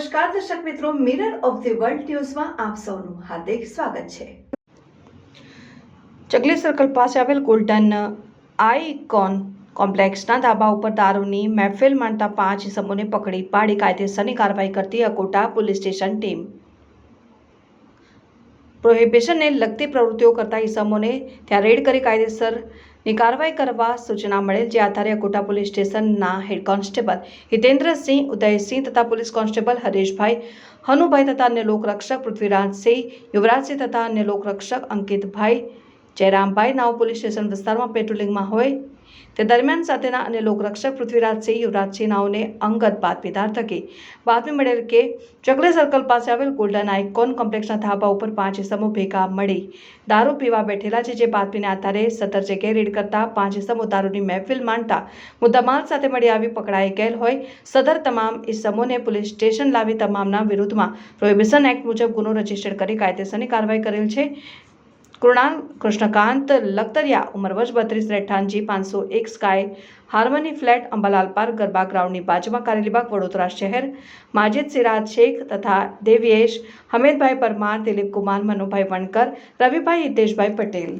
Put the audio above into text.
નમસ્કાર, દર્શક મિત્રો મિરર ઓફ ધી વર્લ્ડ ન્યૂઝમાં આપ સૌનું હાર્દિક સ્વાગત છે. ચકલી સર્કલ પાસે આવેલ ગોલ્ડન આઈકોન કોમ્પ્લેક્સના ધાબા ઉપર દારૂની મહેફિલ માણતા પાંચ ઇસમોને પકડી પાડી કાયદેસરની કાર્યવાહી કરતી અકોટા પોલીસ સ્ટેશન ટીમ. પ્રોહિબિશનને લગતી પ્રવૃત્તિઓ કરતા ઇસમોને ત્યાં રેડ કરી કાયદેસરની કાર્યવાહી કરવા સૂચના મળેલ જે આધારે અકોટા પોલીસ સ્ટેશનના હેડ કોન્સ્ટેબલ હિતેન્દ્રસિંહ, ઉદયસિંહ તથા પોલીસ કોન્સ્ટેબલ હરેશભાઈ, હનુભાઈ તથા અન્ય લોકરક્ષક પૃથ્વીરાજસિંહ, યુવરાજસિંહ તથા અન્ય લોકરક્ષક અંકિતભાઈ, જયરામભાઈ, નાવ પોલીસ સ્ટેશન વિસ્તારમાં પેટ્રોલિંગમાં હોય તે દરમિયાન સાથેના અને લોકરક્ષક પૃથ્વીરાજસિંહ યુવરાજસિંહ નાઓને અંગત બાતમીદાર થકી બાતમી મળેલ કે ચકલે સર્કલ પાસે આવેલ ગોલ્ડન આઇકોન કોમ્પ્લેક્ષના ધાબા ઉપર પાંચ સમૂહ ભેગા મળી દારૂ પીવા બેઠેલા છે જે બાતમીને આધારે સતર જગ્યાએ રેડ કરતા પાંચ સમૂહ દારૂની મહેફિલ માંડતા મુદ્દામાલ સાથે મળી આવી પકડાઈ ગયેલ હોય સદર તમામ ઇસમોને પોલીસ સ્ટેશન લાવી તમામના વિરુદ્ધમાં પ્રોહિબિશન એક્ટ મુજબ ગુનો રજિસ્ટર કરી કાયદેસરની કાર્યવાહી કરેલ છે. કૃણાલ કૃષ્ણકાંત, લખતરિયા, ઉંમર વર્ષ બત્રીસ, રહેઠાણજી પાંચસો એક, sky harmony flat, Ambalal park, Garba ગ્રાઉન્ડની બાજુમાં કારેલીબાગ વડોદરા શહેર, માજિદ સિરાજ શેખ તથા દેવ્યેશ, હમેદભાઈ પરમાર દિલીપ કુમાર મનુભાઈ વણકર, રવિભાઈ હિતેશભાઈ પટેલ.